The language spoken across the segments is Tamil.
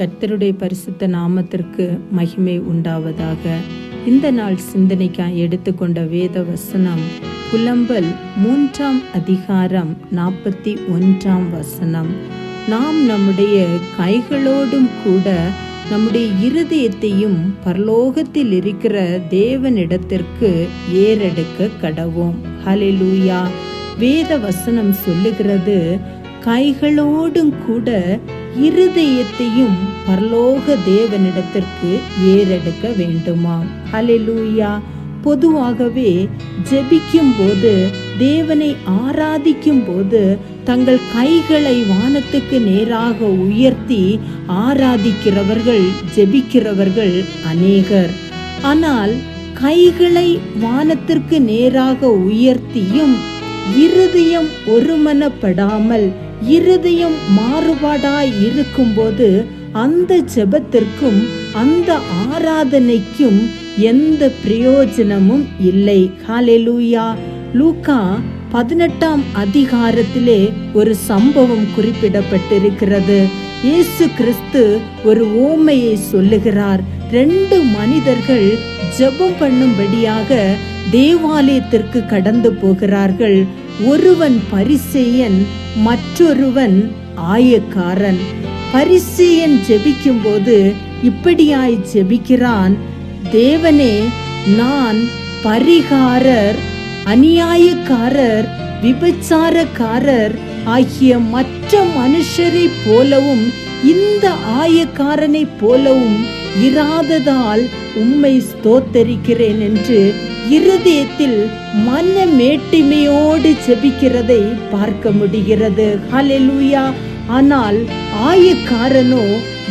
கர்த்தருடைய பரிசுத்த நாமத்திற்கு மகிமை உண்டாவதாக. இந்த நாள் சிந்தனைக்காய் எடுத்துக்கொண்ட வேத வசனம் புலம்பல் மூன்றாம் அதிகாரம் நாற்பத்தி ஒன்றாம் வசனம். நாம் நம்முடைய கைகளோடும் கூட நம்முடைய இருதயத்தையும் பரலோகத்தில் இருக்கிற தேவனிடத்திற்கு ஏறெடுக்க கடவோம். ஹலிலூயா வேத வசனம் சொல்லுகிறது கைகளோடும் கூட இருதயத்தையும் பரலோக தேவனிடத்திற்கு ஏறெடுக்க வேண்டுமாம். அலிலூயா பொதுவாகவே ஜெபிக்கும் போது தேவனை ஆராதிக்கும் போது தங்கள் கைகளை வானத்துக்கு நேராக உயர்த்தி ஆராதிக்கிறவர்கள் ஜெபிக்கிறவர்கள் அநேகர். ஆனால் கைகளை வானத்திற்கு நேராக உயர்த்தியும் இருதயம் ஒருமனப்படாமல் இருதயம் மாறுபாடாய் இருக்கும்போது அந்த ஜெபத்திற்கும் அந்த ஆராதனைக்கும் எந்த பிரயோஜனமும் இல்லை. ஹாலெலூயா லூக்கா பதினெட்டாம் அதிகாரத்திலே ஒரு சம்பவம் குறிப்பிடப்பட்டிருக்கிறது. இயேசு கிறிஸ்து ஒரு ஓமையை சொல்லுகிறார். ரெண்டு மனிதர்கள் ஜெபம் பண்ணும்படியாக தேவாலயத்திற்கு கடந்து போகிறார்கள். ஒருவன் பரிசெயன் மற்றொருவன் ஆயக்காரன். பரிசேயன் ஜெபிக்கும்போது இப்படியாய் ஜெபிக்கிறான் தேவனே நான் பரிகாரர் அநியாயக்காரர் விபச்சாரக்காரர் ஆகிய மற்ற மனுஷரை போலவும் இந்த ஆயக்காரனை போலவும் இராததால் உம்மை ஸ்தோத்தரிக்கிறேன் என்று இருதயத்தில் மன மேட்டிமையோடு செபிக்கிறதை பார்க்க முடிகிறது. ஹalleluya. ஆனால் ஆயக்காரனோ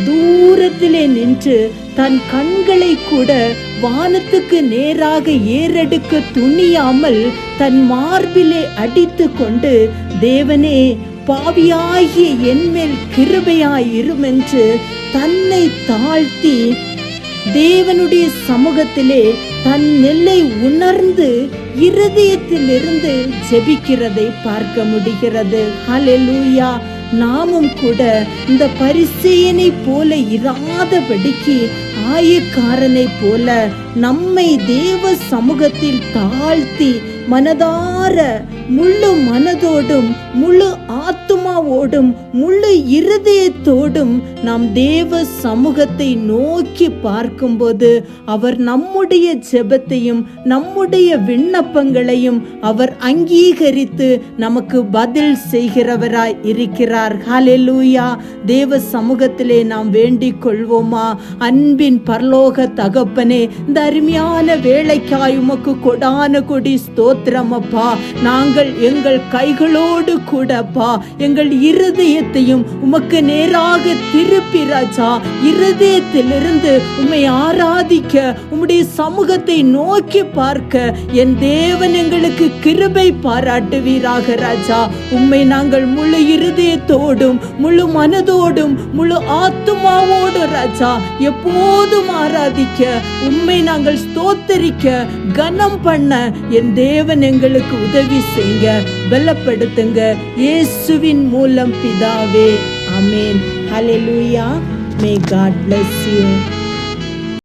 தூரத்திலே நின்று தன் கண்களை கூட வானத்துக்கு நேராக ஏறெடுக்க துணியாமல் தன் மார்பிலே அடித்து கொண்டு தேவனே பாவியாகிய என்மேல் கிருபையாயிரும் என்று தன்னை தாழ்த்தி தேவனுடைய சமூகத்திலே தன் நெல்லை உணர்ந்து இருதயத்திலிருந்து ஜெபிக்கிறதை பார்க்க முடிகிறது. ஹலெலூயா நாமும் கூட இந்த பரிசேயனை போல இராதபடிக்கு ஆயக்காரனை போல நம்மை தேவ சமூகத்தில் தாழ்த்தி மனதார முழு மனதோடும் முழு ஆத்மாவோடும் முழு இருதயத்தோடும் நாம் தேவ சமூகத்தை நோக்கி பார்க்கும்போது அவர் நம்முடைய ஜெபத்தையும் நம்முடைய விண்ணப்பங்களையும் அவர் அங்கீகரித்து நமக்கு பதில் செய்கிறவராய் இருக்கிறார். ஹalleluya. தேவ சமூகத்திலே நாம் வேண்டிக் கொள்வோமா அன்பின் பரலோக தகப்பனே இந்த அருமையான வேலைக்காய் உமக்கு கொடான கொடி ஸ்தோத்திரம் அப்பா. நாங்கள் எங்கள் கைகளோடு கூடப்பா எங்கள் இருதயத்தையும் உமக்கு நேராக திருப்பி ராஜா இருதயத்திலிருந்து உம்மை ஆராதிக்க உம்முடைய சமூகத்தை நோக்கி பார்க்க என் தேவன் எங்களுக்கு கிருபை பாராட்டுவீராக ராஜா. உம்மை நாங்கள் முழு இருதயத்தோடும் முழு மனதோடும் முழு ஆத்துமாவோடும் ராஜா எப்போதும் ஆராதிக்க உம்மை நாங்கள் ஸ்தோத்தரிக்க கனம் பண்ண என் தேவன் எங்களுக்கு உதவி செய்ய பலப்படுத்துங்க இயேசுவின் மூலம் பிதாவே. Amen hallelujah. May god bless you.